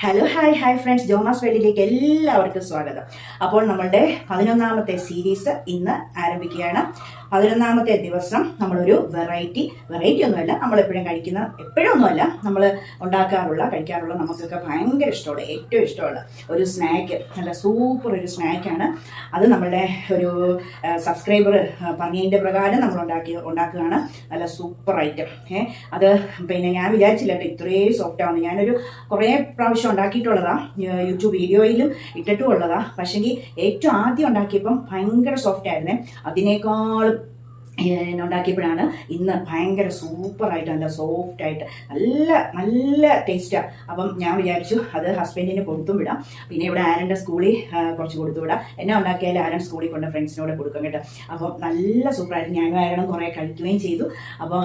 Hello hi hi friends Joma's വേൾഡിലേക്ക് എല്ലാവർക്കും സ്വാഗതം. അപ്പോൾ നമ്മളുടെ പതിനൊന്നാമത്തെ സീരീസ് ഇന്ന് ആരംഭിക്കുകയാണ്. പതിനൊന്നാമത്തെ ദിവസം നമ്മളൊരു വെറൈറ്റി വെറൈറ്റി ഒന്നുമല്ല. നമ്മളെപ്പോഴും കഴിക്കുന്ന എപ്പോഴും ഒന്നുമല്ല. നമ്മൾ ഉണ്ടാക്കാറുള്ള കഴിക്കാറുള്ള നമുക്കൊക്കെ ഭയങ്കര ഇഷ്ടമുള്ള ഏറ്റവും ഇഷ്ടമുള്ള ഒരു സ്നാക്ക് നല്ല സൂപ്പർ ഒരു സ്നാക്കാണ് അത് നമ്മളുടെ ഒരു സബ്സ്ക്രൈബർ പറഞ്ഞതിന്റെ പ്രകാരം നമ്മൾ ഉണ്ടാക്കി ഉണ്ടാക്കുകയാണ്. നല്ല സൂപ്പർ ഐറ്റം ഏഹ് അത് പിന്നെ ഞാൻ വിചാരിച്ചില്ല കേട്ടോ ഇത്രയും സോഫ്റ്റ് ആവുന്നു ഞാനൊരു കുറേ പ്രാവശ്യം ഉണ്ടാക്കിയിട്ടുള്ളതാ ഉണ്ടാക്കിയിട്ടുള്ളതാണ് യൂട്യൂബ് വീഡിയോയിലും ഇട്ടിട്ടും ഉള്ളതാ പക്ഷേങ്കിൽ ഏറ്റവും ആദ്യം ഉണ്ടാക്കിയപ്പം ഭയങ്കര സോഫ്റ്റ് ആയിരുന്നേ. അതിനേക്കാളും ഉണ്ടാക്കിയപ്പോഴാണ് ഇന്ന് ഭയങ്കര സൂപ്പറായിട്ട് നല്ല സോഫ്റ്റ് ആയിട്ട് നല്ല നല്ല ടേസ്റ്റാണ് അപ്പം ഞാൻ വിചാരിച്ചു അത് ഹസ്ബൻഡിന് കൊടുത്തും വിടാം. പിന്നെ ഇവിടെ ആരന്റെ സ്കൂളിൽ കുറച്ച് കൊടുത്തു വിടാം. എന്നെ ഉണ്ടാക്കിയാൽ ആരൻ സ്കൂളിൽ കൊണ്ട് ഫ്രണ്ട്സിനോട് കൊടുക്കും കേട്ടോ. അപ്പം നല്ല സൂപ്പറായിട്ട് ഞാനും ആരണം കുറേ കഴിക്കുകയും ചെയ്തു. അപ്പോൾ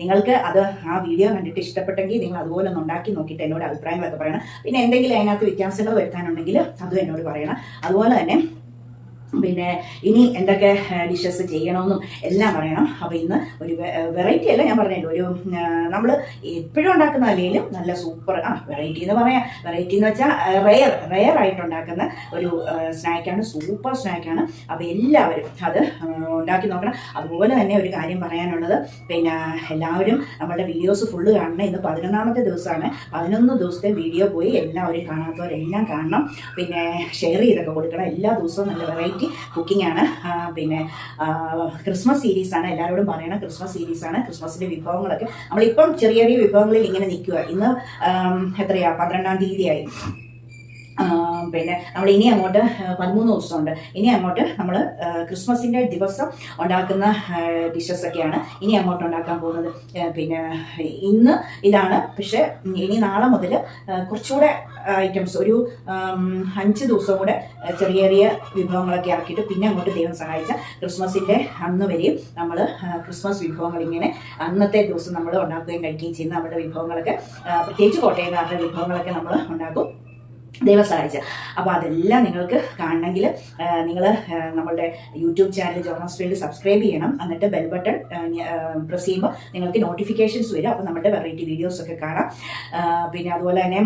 നിങ്ങൾക്ക് അത് ആ വീഡിയോ കണ്ടിട്ട് ഇഷ്ടപ്പെട്ടെങ്കിൽ നിങ്ങൾ അതുപോലെ ഒന്ന് ഉണ്ടാക്കി നോക്കിയിട്ട് എന്നോട് അഭിപ്രായങ്ങളൊക്കെ പറയണം. പിന്നെ എന്തെങ്കിലും അതിനകത്ത് വ്യത്യാസങ്ങൾ വരുത്താനുണ്ടെങ്കിൽ അതും എന്നോട് പറയണം. അതുപോലെ തന്നെ പിന്നെ ഇനി എന്തൊക്കെ ഡിഷസ് ചെയ്യണമെന്നും എല്ലാം പറയണം. അപ്പോൾ ഇന്ന് ഒരു വെറൈറ്റി അല്ല ഞാൻ പറഞ്ഞല്ലോ ഒരു നമ്മൾ എപ്പോഴും ഉണ്ടാക്കുന്ന അല്ലെങ്കിലും നല്ല സൂപ്പർ ആ വെറൈറ്റി എന്ന് പറയാം. വെറൈറ്റി എന്ന് വെച്ചാൽ റെയർ റെയർ ആയിട്ട് ഉണ്ടാക്കുന്ന ഒരു സ്നാക്കാണ് സൂപ്പർ സ്നാക്കാണ് അപ്പോൾ എല്ലാവരും അത് ഉണ്ടാക്കി നോക്കണം. അതുപോലെ തന്നെ ഒരു കാര്യം പറയാനുള്ളത്. പിന്നെ എല്ലാവരും നമ്മുടെ വീഡിയോസ് ഫുള്ള് കാണണം. ഇന്ന് പതിനൊന്നാമത്തെ ദിവസമാണ്. പതിനൊന്ന് ദിവസത്തെ വീഡിയോ പോയി എല്ലാവരും കാണാത്തവരെല്ലാം കാണണം. പിന്നെ ഷെയർ ചെയ്തൊക്കെ കൊടുക്കണം. എല്ലാ ദിവസവും നല്ല വെറൈറ്റി കുക്കിംഗ് ആണ്. പിന്നെ ക്രിസ്മസ് സീരീസ് ആണ്. എല്ലാവരോടും പറയണം ക്രിസ്മസ് സീരീസ് ആണ്. ക്രിസ്മസിന്റെ വിഭവങ്ങളൊക്കെ. നമ്മളിപ്പം ചെറിയ ചെറിയ വിഭവങ്ങളിൽ ഇങ്ങനെ നിൽക്കുക ഇന്ന് എത്രയാ? പന്ത്രണ്ടാം തീയതി ആ, പിന്നെ നമ്മൾ ഇനി അങ്ങോട്ട് പതിമൂന്ന് ദിവസമുണ്ട്. ഇനി അങ്ങോട്ട് നമ്മൾ ക്രിസ്മസിന്റെ ദിവസം ഉണ്ടാക്കുന്ന ഡിഷസ് ഒക്കെയാണ് ഇനി അങ്ങോട്ട് ഉണ്ടാക്കാൻ പോകുന്നത്. പിന്നെ ഇന്ന് ഇതാണ്. പക്ഷേ ഇനി നാളെ മുതൽ കുറച്ചുകൂടെ ഐറ്റംസ് ഒരു അഞ്ച് ദിവസം കൂടെ ചെറിയ ചെറിയ വിഭവങ്ങളൊക്കെ ആക്കിയിട്ട് പിന്നെ അങ്ങോട്ട് ദൈവം സഹായിച്ച ക്രിസ്മസിന്റെ അന്ന് വരെയും നമ്മൾ ക്രിസ്മസ് വിഭവങ്ങൾ ഇങ്ങനെ അന്നത്തെ ദിവസം നമ്മൾ ഉണ്ടാക്കുകയും കഴിക്കുകയും ചെയ്യുന്ന നമ്മുടെ വിഭവങ്ങളൊക്കെ പ്രത്യേകിച്ച് കോട്ടയംകാരുടെ വിഭവങ്ങളൊക്കെ നമ്മൾ ഉണ്ടാക്കും. ദൈവം അപ്പോൾ അതെല്ലാം നിങ്ങൾക്ക് കാണണമെങ്കിൽ നിങ്ങൾ നമ്മളുടെ YouTube channel Jonos field subscribe ചെയ്യണം. എന്നിട്ട് ബെൽ ബട്ടൺ പ്രസ് ചെയ്യുമ്പോൾ നിങ്ങൾക്ക് നോട്ടിഫിക്കേഷൻസ് വരും. അപ്പോൾ നമ്മുടെ വെറൈറ്റി വീഡിയോസൊക്കെ കാണാം. പിന്നെ അതുപോലെ തന്നെ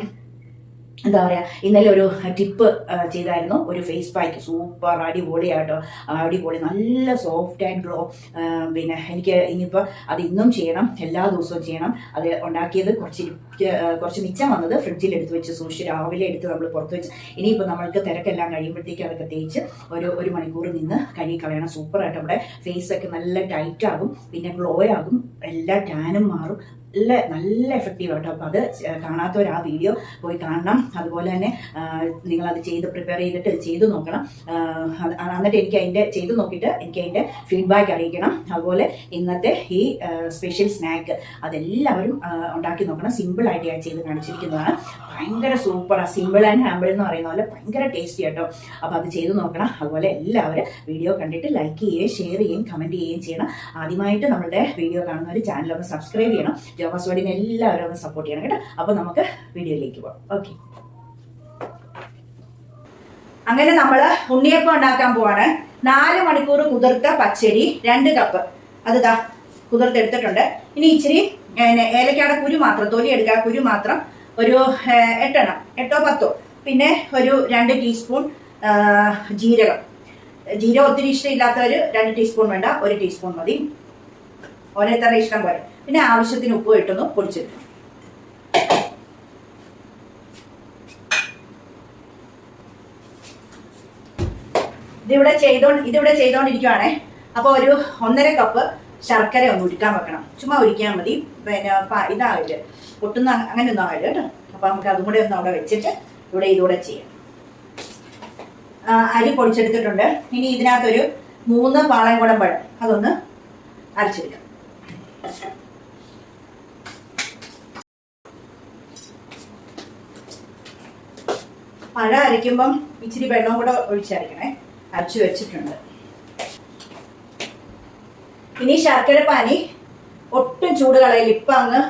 എന്താ പറയുക ഇന്നലെ ഒരു ടിപ്പ് ചെയ്തായിരുന്നു. ഒരു ഫേസ് പാക്ക് സൂപ്പർ അടിപൊളിയാട്ടോ. അടിപൊളി നല്ല സോഫ്റ്റ് ആൻഡ് ഗ്ലോ പിന്നെ എനിക്ക് ഇനിയിപ്പോൾ അത് ഇന്നും ചെയ്യണം എല്ലാ ദിവസവും ചെയ്യണം. അത് ഉണ്ടാക്കിയത് കുറച്ച് കുറച്ച് മിച്ചം വന്നത് ഫ്രിഡ്ജിൽ എടുത്ത് വെച്ച് സൂക്ഷിച്ച് രാവിലെ എടുത്ത് നമ്മൾ പുറത്ത് വെച്ച്. ഇനിയിപ്പോൾ നമ്മൾക്ക് തിരക്കെല്ലാം കഴിയുമ്പോഴത്തേക്ക് അതൊക്കെ തേച്ച് ഒരു ഒരു മണിക്കൂർ നിന്ന് കഴുകി കളയണം. സൂപ്പറായിട്ട് നമ്മുടെ ഫേസൊക്കെ നല്ല ടൈറ്റ് ആകും പിന്നെ ഗ്ലോ ആകും എല്ലാ ടാനും മാറും. നല്ല നല്ല എഫക്റ്റീവ് ആട്ടോ. അപ്പോൾ അത് കാണാത്തവർ ആ വീഡിയോ പോയി കാണണം. അതുപോലെ തന്നെ നിങ്ങളത് ചെയ്ത് പ്രിപ്പയർ ചെയ്തിട്ട് ചെയ്ത് നോക്കണം. എന്നിട്ട് എനിക്ക് അതിന്റെ ചെയ്ത് നോക്കിയിട്ട് എനിക്ക് അതിന്റെ ഫീഡ്ബാക്ക് അറിയിക്കണം. അതുപോലെ ഇന്നത്തെ ഈ സ്പെഷ്യൽ സ്നാക്ക് അതെല്ലാവരും ഉണ്ടാക്കി നോക്കണം. സിമ്പിളായിട്ട് ഞാൻ ചെയ്ത് കാണിച്ചിരിക്കുന്നതാണ്. ഭയങ്കര സൂപ്പറാണ് സിമ്പിൾ ആൻഡ് ഹാമ്പിൾ എന്ന് പറയുന്ന പോലെ ഭയങ്കര ടേസ്റ്റി കേട്ടോ അപ്പോൾ അത് ചെയ്ത് നോക്കണം. അതുപോലെ എല്ലാവരും വീഡിയോ കണ്ടിട്ട് ലൈക്ക് ചെയ്യുകയും ഷെയർ ചെയ്യുകയും കമന്റ് ചെയ്യുകയും ചെയ്യണം. ആദ്യമായിട്ട് നമ്മുടെ വീഡിയോ കാണുന്നവർ ചാനൽ ഒന്ന് സബ്സ്ക്രൈബ് ചെയ്യണം. ജോമസ് വേഡിനെ എല്ലാവരും ഒന്ന് സപ്പോർട്ട് ചെയ്യണം കേട്ടോ. അപ്പോൾ നമുക്ക് വീഡിയോയിലേക്ക് പോകാം. ഓക്കെ അങ്ങനെ നമ്മൾ ഉണ്ണിയപ്പം ഉണ്ടാക്കാൻ പോവാണ്. നാല് മണിക്കൂർ കുതിർത്ത പച്ചരി രണ്ട് കപ്പ് അത് ദാ കുതിർത്തെടുത്തിട്ടുണ്ട്. ഇനി ഇച്ചിരി ഏലക്കാടെ കുരു മാത്രം തൊലി എടുക്കുക കുരു മാത്രം ഒരു എട്ടെണ്ണം എട്ടോ പത്തോ. പിന്നെ ഒരു രണ്ട് ടീസ്പൂൺ ജീരകം. ജീരകം ഒത്തിരി ഇഷ്ടമില്ലാത്തവർ രണ്ട് ടീസ്പൂൺ വേണ്ട ഒരു ടീസ്പൂൺ മതി. ഓരോരുത്തരുടെ ഇഷ്ടം പോലെ. പിന്നെ ആവശ്യത്തിന് ഉപ്പ് ഇട്ടൊന്ന് പൊടിച്ചെടുക്കും. ഇതിവിടെ ചെയ്തോണ്ട് ഇതിവിടെ ചെയ്തോണ്ടിരിക്കുവാണേ. അപ്പോൾ ഒരു ഒന്നര കപ്പ് ശർക്കര ഒന്ന് ഉരുക്കാൻ വെക്കണം. ചുമ്മാ ഉരുക്കിയാൽ മതി. പിന്നെ ഇതാവില്ല പൊട്ടുന്ന അങ്ങനെ ഒന്നും ആവില്ല കേട്ടോ. അപ്പോൾ നമുക്ക് അതും കൂടെ ഒന്ന് അവിടെ വെച്ചിട്ട് ഇവിടെ ഇതുകൂടെ ചെയ്യാം. അരി പൊടിച്ചെടുത്തിട്ടുണ്ട്. ഇനി ഇതിനകത്തൊരു മൂന്ന് പാളയംകുടം പഴം അതൊന്ന് അരച്ചെടുക്കാം പഴം അരയ്ക്കുമ്പം ഇച്ചിരി വെള്ളം കൂടെ ഒഴിച്ചരയ്ക്കണേ. അരച്ചു വെച്ചിട്ടുണ്ട്. ഇനി ശർക്കര പാനി ഒട്ടും ചൂട് കളയിൽ ഇപ്പം അങ്ങ്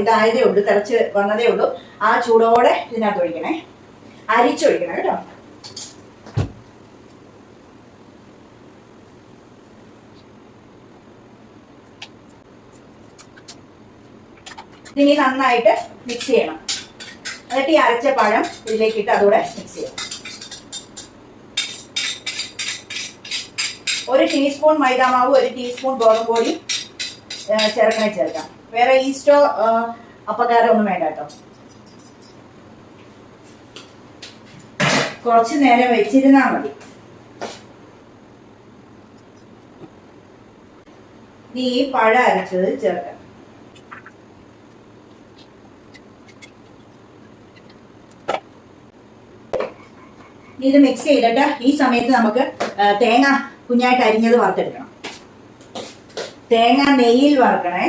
ഇതായതേ ഉള്ളൂ തിളച്ച് വന്നതേ ഉള്ളൂ. ആ ചൂടോടെ ഇതിനകത്ത് ഒഴിക്കണേ. അരിച്ചൊഴിക്കണം കേട്ടോ. ഇനി നന്നായിട്ട് മിക്സ് ചെയ്യണം. എന്നിട്ട് ഈ അരച്ച പഴം ഇതിലേക്ക് ഇട്ട് അതുകൂടെ മിക്സ് ചെയ്യണം. ഒരു ടീസ്പൂൺ മൈദാമാവ് ഒരു ടീസ്പൂൺ ഗോതമ്പ് ചേർക്കണേ ചേർക്കാം. വേറെ ഈസ്റ്റോ അപകാരം ഒന്നും വേണ്ട കേട്ടോ. കുറച്ച് നേരം വെച്ചിരുന്നാൽ മതി. നീ പഴം അരച്ചത് ചേർക്കാം. ഇത് മിക്സ് ചെയ്തിട്ട് ഈ സമയത്ത് നമുക്ക് തേങ്ങ കുഞ്ഞായിട്ട് അരിഞ്ഞത് വറുത്തെടുക്കണം. തേങ്ങ നെയ്യിൽ വറുക്കണേ.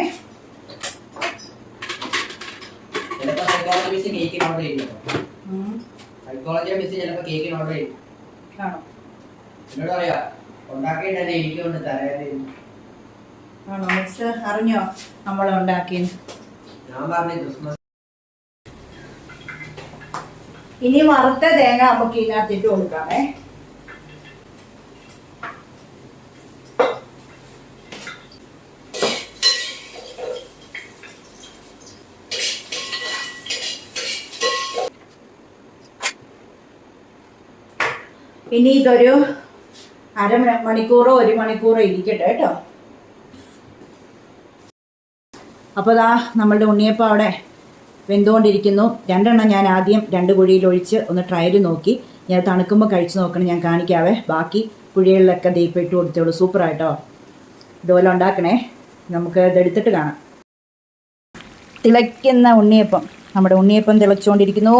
അറിഞ്ഞോ നമ്മൾ ഉണ്ടാക്കി ഇനി വറുത്ത തേങ്ങ നമുക്ക് ഇതിനകത്തിട്ട് കൊടുക്കാമേ. ഇനി ഇതൊരു അര മണിക്കൂറോ ഒരു മണിക്കൂറോ ഇരിക്കട്ടെ കേട്ടോ. അപ്പോൾ ദാ നമ്മളുടെ ഉണ്ണിയപ്പം അവിടെ വെന്തുകൊണ്ടിരിക്കുന്നു. രണ്ടെണ്ണം ഞാൻ ആദ്യം രണ്ട് കുഴിയിൽ ഒഴിച്ച് ഒന്ന് ട്രയൽ നോക്കി. ഞാൻ തണുക്കുമ്പോൾ കഴിച്ചു നോക്കണം ഞാൻ കാണിക്കാവേ. ബാക്കി കുഴികളിലൊക്കെ ദീപം ഇട്ട് കൊടുത്തോളൂ. സൂപ്പറായിട്ടോ ഇതുപോലെ ഉണ്ടാക്കണേ. നമുക്ക് ഇതെടുത്തിട്ട് കാണാം. തിളയ്ക്കുന്ന ഉണ്ണിയപ്പം. നമ്മുടെ ഉണ്ണിയപ്പം തിളച്ചുകൊണ്ടിരിക്കുന്നു.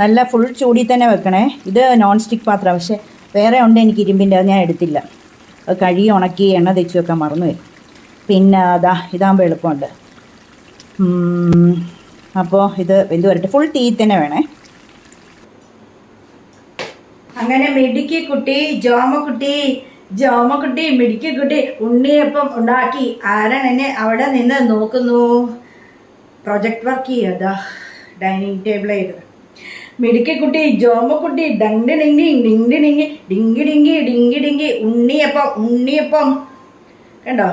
നല്ല ഫുൾ ചൂടിൽ തന്നെ വെക്കണേ. ഇത് നോൺ സ്റ്റിക്ക് പാത്രം. പക്ഷേ വേറെ ഉണ്ട് എനിക്ക് ഇരുമ്പിന്റെ അത് ഞാൻ എടുത്തില്ല. കഴുകി ഉണക്കി എണ്ണ തേച്ച് വെക്കാൻ മറന്നുപോയി പിന്നെ അതാ ഇതാകുമ്പോൾ എളുപ്പമുണ്ട്. അപ്പോൾ ഇത് വെന്ത് വരട്ടെ. ഫുൾ തീ തന്നെ വേണേ. അങ്ങനെ മിടുക്കി കുട്ടി ജോമക്കുട്ടി ജോമക്കുട്ടി മിടുക്കി കുട്ടി ഉണ്ണിയപ്പം ഉണ്ടാക്കി ആരൻ എന്നെ അവിടെ നിന്ന് നോക്കുന്നു. പ്രൊജക്ട് വർക്ക് ചെയ്യതാ ഡൈനിങ് ടേബിളായിരുന്നു മിടുക്കിക്കുട്ടി ജോമക്കുട്ടി ഡങ് ഡിങ്ങി ഡിങ് ഡിങ്ങി ഡിങ്കി ഡിങ്കി ഡിങ്കി ഡിങ്കി ഉണ്ണിയപ്പം ഉണ്ണിയപ്പം. കണ്ടോ?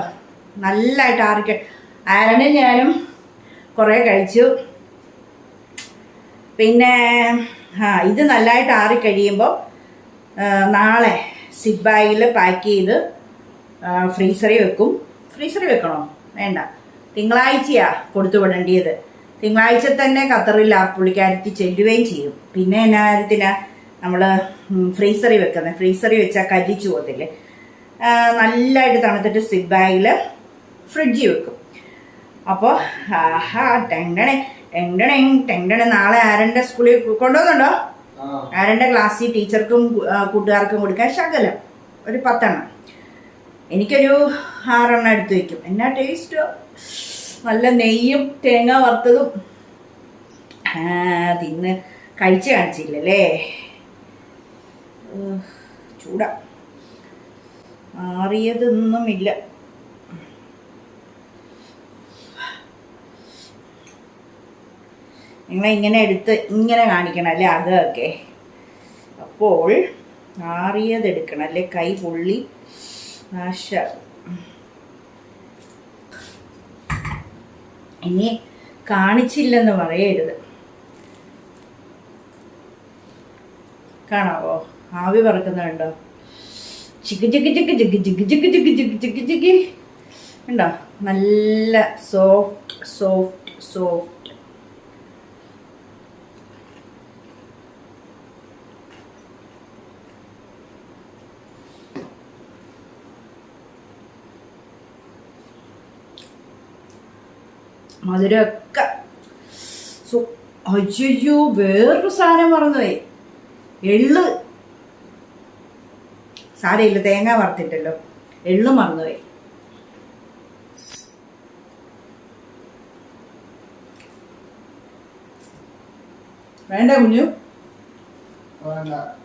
നല്ലതായിട്ട് ആർക്ക് ആരനും ഞാനും കുറേ കഴിച്ചു. പിന്നെ ആ ഇത് നല്ലതായിട്ട് ആറി കഴിയുമ്പോൾ നാളെ സിബായിൽ പാക്ക് ചെയ്ത് ഫ്രീസറി വെക്കും. ഫ്രീസറി വെക്കണോ? വേണ്ട. തിങ്കളാഴ്ചയാണ് കൊടുത്തു വിടേണ്ടിയത്. തിങ്കളാഴ്ച തന്നെ ഖത്തറിൽ ആ പുള്ളിക്കാരത്തി ചെല്ലുകയും ചെയ്യും. പിന്നെ എന്നാ കാര്യത്തിനാ? നമ്മൾ ഫ്രീസറിൽ വെക്കുന്നത് ഫ്രീസറിൽ വെച്ചാൽ കരിച്ചു പോകത്തില്ലേ? നല്ലതായിട്ട് തണുത്തിട്ട് സിപ്പ് ബാഗിൽ ഫ്രിഡ്ജിൽ വെക്കും. അപ്പോൾ ആഹാ ടെങ്കണേ ടെങ്കണേ ടെങ്കണേ നാളെ ആരന്റെ സ്കൂളിൽ കൊണ്ടുപോകുന്നുണ്ടോ ആരന്റെ ക്ലാസ്സിൽ ടീച്ചർക്കും കൂട്ടുകാർക്കും കൊടുക്കാൻ ശകലം. ഒരു പത്തെണ്ണം. എനിക്കൊരു ആറെണ്ണം എടുത്ത് വയ്ക്കും എന്നാ ടേസ്റ്റോ നല്ല നെയ്യും തേങ്ങ വറുത്തതും. തിന്ന് കഴിച്ച് കാണിച്ചില്ലല്ലേ? ചൂട. മാറിയതൊന്നുമില്ല. നിങ്ങളെ ഇങ്ങനെ എടുത്ത് ഇങ്ങനെ കാണിക്കണം അല്ലേ അതൊക്കെ? അപ്പോൾ മാറിയതെടുക്കണം അല്ലേ? കൈ പൊള്ളി നാശ. ഇനി കാണിച്ചില്ലെന്ന് പറയരുത് കാണാവോ ആവി പറക്കുന്നുണ്ടോ ചിക്ക് ചിക്ക് ചിക്ക് ചിക്ക് ചിക്ക് ചിക്ക് ചിക്ക് ചിക്ക് ചിക്ക് ചിക്ക് ഉണ്ടോ നല്ല സോഫ്റ്റ് സോഫ്റ്റ് സോഫ്റ്റ് മധുരമൊക്കെ. സോ അയ്യോ വേറൊരു സാധനം മറന്നുപോയി. എള്ള്. സാരയില്ല തേങ്ങ വറുത്തിട്ടല്ലോ. എള്ള് മറന്നുപോയി. വേണ്ട കുഞ്ഞു. വേണ്ട.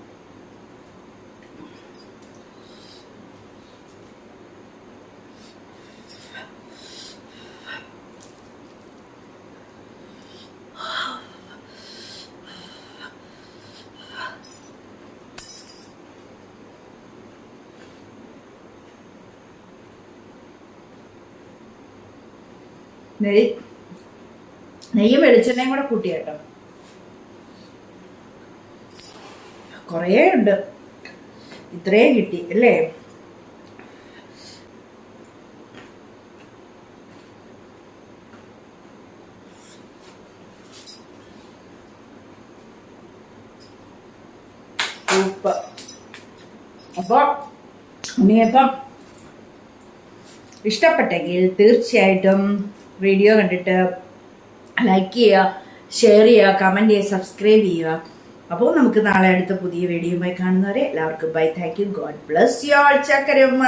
നെയ്യ് നെയ്യും വെളിച്ചെണ്ണയും കൂടെ കൂട്ടി കേട്ടോ. കുറേ ഉണ്ട്. ഇത്രയും കിട്ടി അല്ലേ? ഉപ്പ്. അപ്പോൾ ഉണ്ണിയപ്പം ഇഷ്ടപ്പെട്ടെങ്കിൽ തീർച്ചയായിട്ടും വീഡിയോ കണ്ടിട്ട് ലൈക്ക് ചെയ്യുക ഷെയർ ചെയ്യുക കമന്റ് ചെയ്യുക സബ്സ്ക്രൈബ് ചെയ്യുക. അപ്പോൾ നമുക്ക് നാളെ അടുത്ത പുതിയ വീഡിയോയുമായി കാണുന്നവരെ എല്ലാവർക്കും bye thank you God bless you all ചക്കരമ്മ.